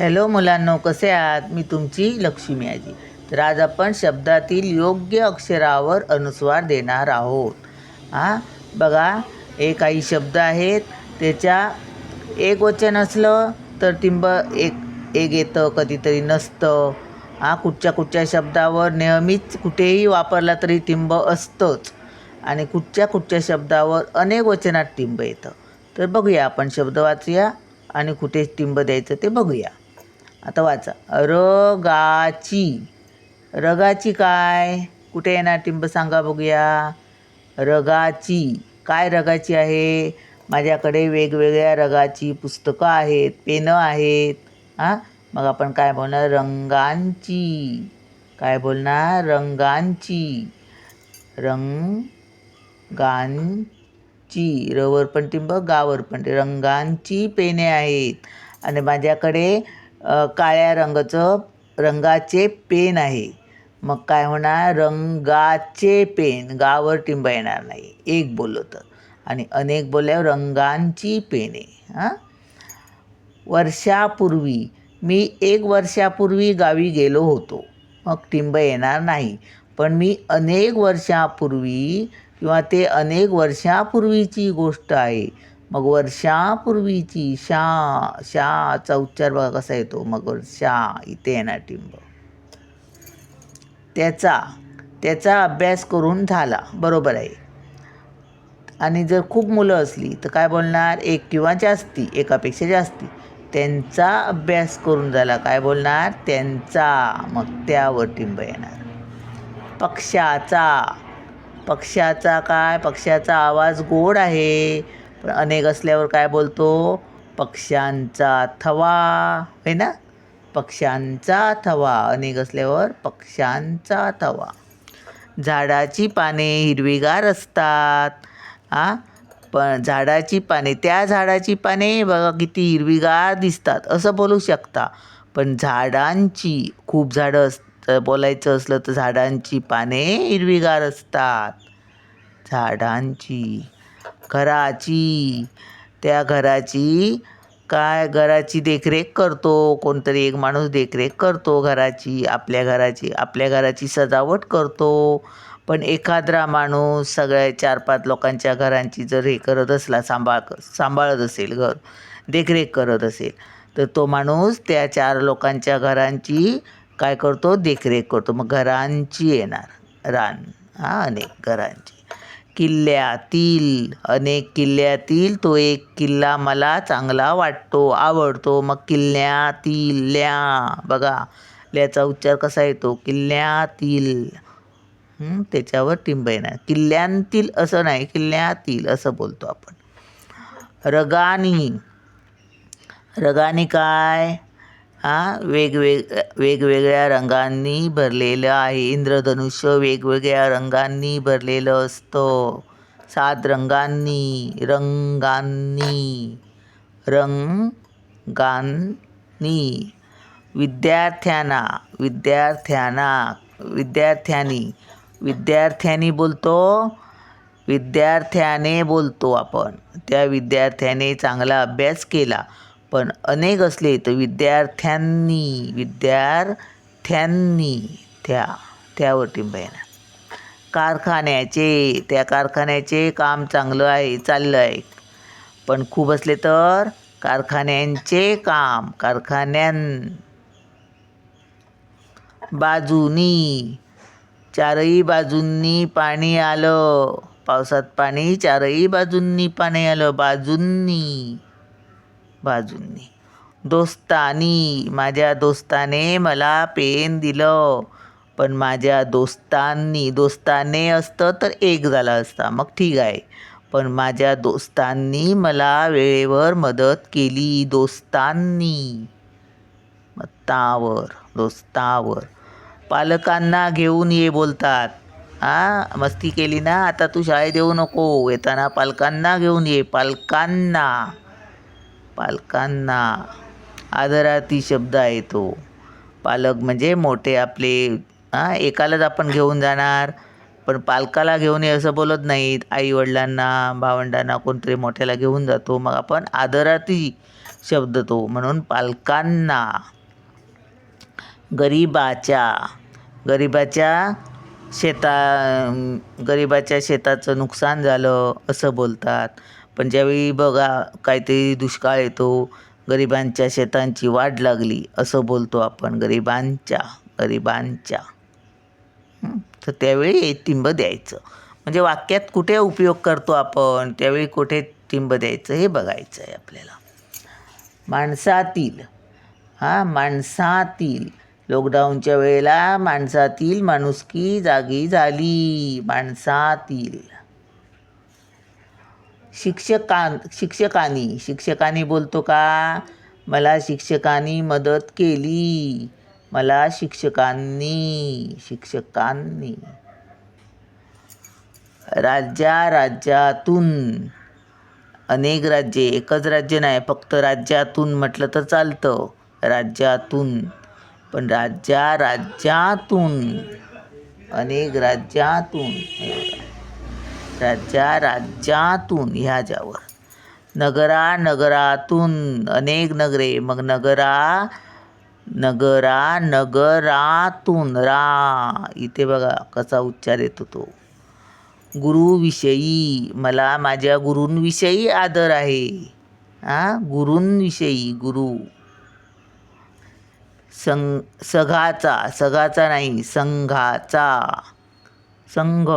Hello मुलांनो कसे आहात? मी तुमची लक्ष्मी आजी. तर आज आपण शब्दातील योग्य अक्षरावर अनुस्वार देणार आहोत. हां बघा हे काही शब्द आहेत त्याच्या एक वचन असलं तर टिंब एक एक येतं कधीतरी नसतं. हां कुठच्या कुठच्या शब्दावर नेहमीच कुठेही वापरला तरी टिंब असतंच. आणि कुठच्या कुठच्या शब्दावर अनेक वचनात टिंब येतं. तर बघूया आपण शब्द वाचूया आणि कुठे टिंब द्यायचं ते बघूया. आता वाचा. रगाची. रगाची काय? कुठे येणार टिंब सांगा बघूया. रगाची. काय रगाची आहे? माझ्याकडे वेगवेगळ्या रगाची पुस्तकं आहेत पेनं आहेत. हां? मग आपण काय बोलणार? रंगांची. काय बोलणार? रंगांची. रंगांची. रवर पण टिंब गावर पण रंगांची पेने आहेत. आणि माझ्याकडे काळ्या रंगाचं रंगाचे पेन आहे. मग काय होणार? रंगाचे पेन. गावर टिंब येणार नाही. एक बोललो तर आणि अनेक बोलल्यावर रंगांची पेने हां? वर्षापूर्वी मी एक वर्षापूर्वी गावी गेलो होतो. मग टिंब येणार नाही. पण मी अनेक वर्षापूर्वी किंवा ते अनेक वर्षापूर्वीची गोष्ट आहे. मग वर्षापूर्वीची शा शाचा उच्चार बघा कसा येतो. मग वर्षा इथे येणार टिंब. त्याचा त्याचा अभ्यास करून झाला. बरोबर आहे. आणि जर खूप मुलं असली तर काय बोलणार? एक किंवा जास्ती एकापेक्षा जास्ती. त्यांचा अभ्यास करून झाला. काय बोलणार? त्यांचा. मग त्यावर टिंब येणार. पक्षाचा. पक्षाचा काय? पक्षाचा आवाज गोड आहे. पण अनेक असल्यावर काय बोलतो? पक्ष्यांचा थवा. आहे ना? पक्ष्यांचा थवा. अनेक असल्यावर पक्ष्यांचा थवा. झाडाची पाने हिरवीगार असतात. आ? पण झाडाची पाने त्या झाडाची पाने बघा किती हिरवीगार दिसतात. असं बोलू शकता. पण झाडांची खूप झाडं अस बोलायचं असलं तर झाडांची पाने हिरवीगार असतात. झाडांची. घराची. त्या घराची काय घराची देखरेख करतो. कोणतरी एक माणूस देखरेख करतो घराची आपल्या घराची आपल्या घराची सजावट करतो. पण एखादा माणूस सगळ्या चार पाच लोकांच्या घरांची जर हे करत असला सांभाळ सांभाळत असेल घर देखरेख करत असेल तर तो माणूस त्या चार लोकांच्या घरांची काय करतो? देखरेख करतो. मग घरांची येणार. रान हां अनेक घरांची. किल्ल्यातील अनेक किल्ल्यातील तो एक किल्ला मला चांगला वाटतो आवडतो. मग किल्ल्यातील ल्या बघा ल्याचा उच्चार कसा येतो? किल्ल्यातील त्याच्यावर टिंब येणार किल्ल्यांतील असं नाही किल्ल्यातील असं बोलतो आपण. रगानी रगानी काय? हां वेगवेग वेगवेगळ्या रंगांनी भरलेलं आहे. इंद्रधनुष्य वेगवेगळ्या रंगांनी भरलेलं असतं. सात रंगांनी रंगांनी रंगांनी. विद्यार्थ्यांना विद्यार्थ्यांना विद्यार्थ्यांनी. विद्यार्थ्यांनी बोलतो विद्यार्थ्याने बोलतो आपण. त्या विद्यार्थ्याने चांगला अभ्यास केला. पण अनेक असले तर विद्यार्थ्यांनी विद्यार्थ्यांनी त्या त्यावर टिंब येणार. कारखान्याचे त्या कारखान्याचे काम चांगलं आहे चाललं आहे. पण खूप असले तर कारखान्यांचे काम कारखान्यां बाजूनी चारही बाजूंनी पाणी आलं. पावसात पाणी चारही बाजूंनी पाणी आलं. बाजूंनी बाजूंनी. दोस्तानी माझ्या दोस्ताने मला पेन दिलं. पण माझ्या दोस्तांनी दोस्ताने असतं तर एक झाला असता मग ठीक आहे. पण माझ्या दोस्तांनी मला वेळेवर मदत केली दोस्तांनी. मत्तावर तावर दोस्तावर. पालकांना घेऊन ये बोलतात. हां मस्ती केली ना आता तू शाळेत येऊ नको. येताना पालकांना घेऊन ये पालकांना. पालकांना आदरार्थी शब्द आहे तो. पालक म्हणजे मोठे आपले हां एकालाच आपण घेऊन जाणार पण पालकाला घेऊन ये असं बोलत नाहीत. आईवडिलांना भावंडांना कोणतरी मोठ्याला घेऊन जातो मग आपण आदरार्थी शब्द तो. म्हणून पालकांना गरिबाच्या गरिबाच्या शेता गरिबाच्या शेताचं नुकसान झालं असं बोलतात. पण ज्यावेळी बघा काहीतरी दुष्काळ येतो गरिबांच्या शेतांची वाढ लागली असं बोलतो आपण गरिबांच्या गरिबांच्या. तर त्यावेळी हे टिंब द्यायचं. म्हणजे वाक्यात कुठे उपयोग करतो आपण त्यावेळी कुठे टिंब द्यायचं हे बघायचं आहे आपल्याला. माणसातील हां माणसातील. लॉकडाऊनच्या वेळेला माणसातील माणुसकी जागी झाली माणसातील. शिक्षकां शिक्षकांनी. शिक्षकांनी बोलतो का? मला शिक्षकांनी मदत केली. मला शिक्षकांनी शिक्षकांनी. राज्या राज्यातून. अनेक राज्ये. एकच राज्य नाही फक्त राज्यातून म्हटलं तर चालतं. राज्यातून. पण राज्या राज्यातून. अनेक राज्यातून. राज्या राज्यातून ह्या ज्यावर. नगरा नगरातून अनेक नगरे मग नगरा नगरा नगरातून. रा इथे बघा कसा उच्चार येतो तो. गुरुविषयी मला माझ्या गुरूंविषयी आदर आहे. हां गुरूंविषयी गुरु. संग सघाचा सघाचा नाही संघाचा. संघ.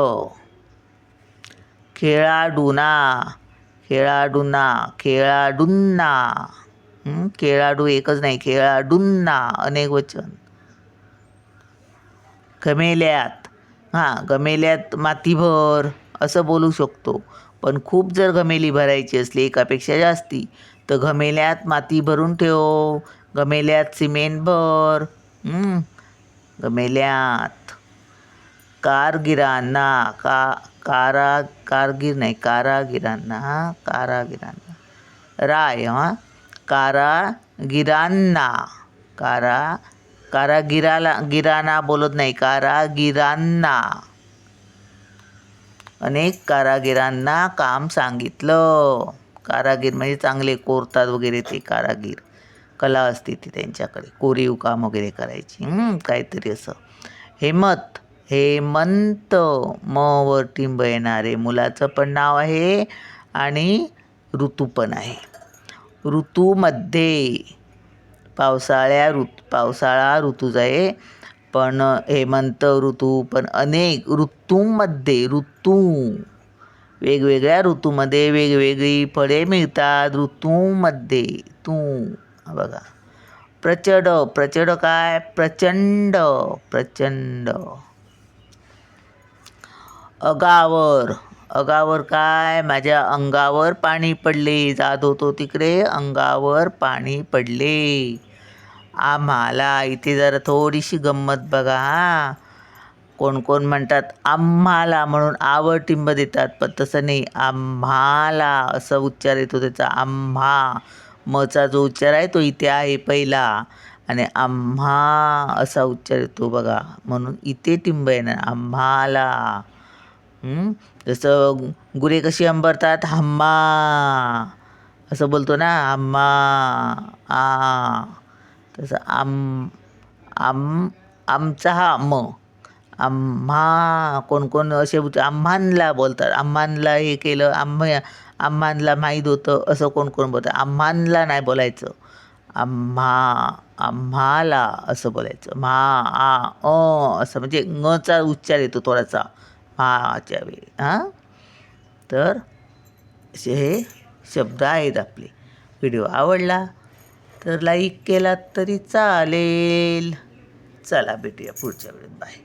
खेळाडूना. खेळाडूंना. खेळाडूंना. खेळाडू एकच नाही खेळाडूंना. अनेक वचन. गमेल्यात. हां गमेल्यात मातीभर असं बोलू शकतो. पण खूप जर घमेली भरायची असली एकापेक्षा जास्ती तर घमेल्यात माती भरून ठेव. गमेल्यात सिमेंट भर. गमेल्यात. कारगिरांना का कारा कारगीर नाही कारागिरांना हां? कारागिरांना. राय हां? कारागिरांना. कारा कारागिराला गिरांना बोलत नाही कारागिरांना. अनेक कारागिरांना काम सांगितलं. कारागीर म्हणजे चांगले कोरतात वगैरे ते कारागीर. कला असते ती त्यांच्याकडे. कोरीव काम वगैरे करायची. काहीतरी असं. हेमत हेमंत म वर टिंब येणारे. मुलाचं पण नाव आहे आणि ऋतू पण आहे. ऋतूमध्ये पावसाळ्या ऋतू पावसाळा ऋतूच आहे. पण हेमंत ऋतू पण अनेक ऋतूंमध्ये ऋतू वेगवेगळ्या ऋतूमध्ये वेगवेगळी फळे मिळतात. ऋतूमध्ये तू बघा. प्रचंड प्रचंड काय? प्रचंड प्रचंड. अगावर. अगावर काय? माझ्या अंगावर पाणी पडले. जात होतो तिकडे. अंगावर पाणी पडले. आम्हाला इथे जरा थोडीशी गंमत बघा हां. कोण कोण म्हणतात आम्हाला म्हणून आवर टिंब देतात. पण तसं नाही. आम्हाला असं उच्चार येतो त्याचा. आम्हा. मचा जो उच्चार आहे तो इथे आहे पहिला. आणि आम्हा असा उच्चार येतो बघा. म्हणून इथे टिंब येणार. आम्हाला. जसं गुरे कशी अंबरतात? हम्मा. असं बोलतो ना आम्मा आ. तसं आम आम आमचा हा म. आम्हा कोण कोण असे आम्हानला बोलतात. आम्हानला हे केलं आम्हा आम्हानला माहीत होतं असं कोण कोण बोलतं? आम्हानला नाही बोलायचं. आम्हा आम्हाला असं बोलायचं. म्हा आ अ असं. म्हणजे चा उच्चार येतो थोडासा. आच्या वेळी हां? तर असे हे शब्द आहेत आपले. व्हिडिओ आवडला तर लाईक केलात तरी चालेल. चला भेटूया पुढच्या वेळेत. बाय.